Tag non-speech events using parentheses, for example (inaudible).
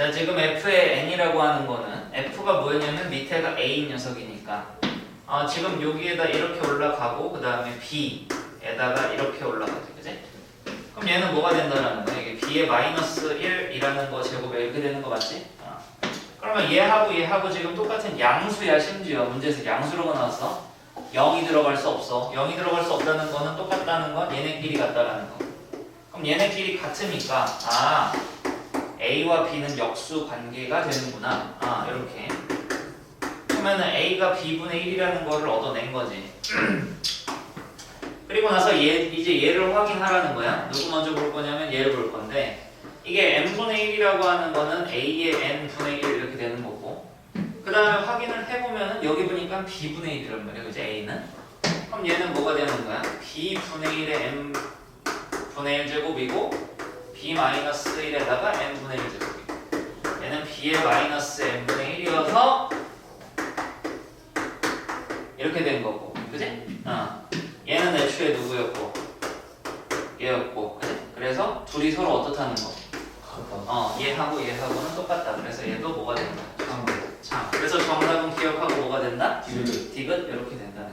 자 지금 f의 n이라고 하는 거는 f가 뭐였냐면 밑에가 a인 녀석이니까. 어, 지금 여기에다 이렇게 올라가고 그 다음에 b에다가 이렇게 올라가죠. 그지? 그럼 얘는 뭐가 된다라는 거야? 이게 b의 마이너스 1이라는 거 제곱에 이렇게 되는 거 맞지? 어. 그러면 얘하고 얘하고 지금 똑같은 양수야 심지어. 문제에서 양수로가 나왔어. 0이 들어갈 수 없어. 0이 들어갈 수 없다는 거는 똑같다는 건 얘네끼리 같다라는 거. 그럼 얘네끼리 같으니까 아 A와 B는 역수 관계가 되는구나. 아, 이렇게. 그러면은 A가 B분의 1이라는 거를 얻어낸 거지. (clears throat) 그리고 나서 얘, 이제 얘를 확인하라는 거야. 누구 먼저 볼 거냐면 얘를 볼 건데, 이게 n분의 1이라고 하는 거는 A의 n분의 1 이렇게 되는 거고, 그 다음에 확인을 해보면은 여기 보니까 B분의 1이란 말이야. 그지? A는? 그럼 얘는 뭐가 되는 거야? B분의 1의 n분의 1 제곱이고, b 마이너스 1에다가 n분의 1 제곱이고 얘는 b의 마이너스 n분의 1이어서 이렇게 된 거고 그지? 어. 얘는 애초에 누구였고 얘였고 그지? 그래서 둘이 서로 어떻다는 거 어, 얘하고 얘하고는 똑같다 그래서 얘도 뭐가 된다 참 그래서 정답은 기억하고 뭐가 된다? 디귿 디귿 이렇게 된다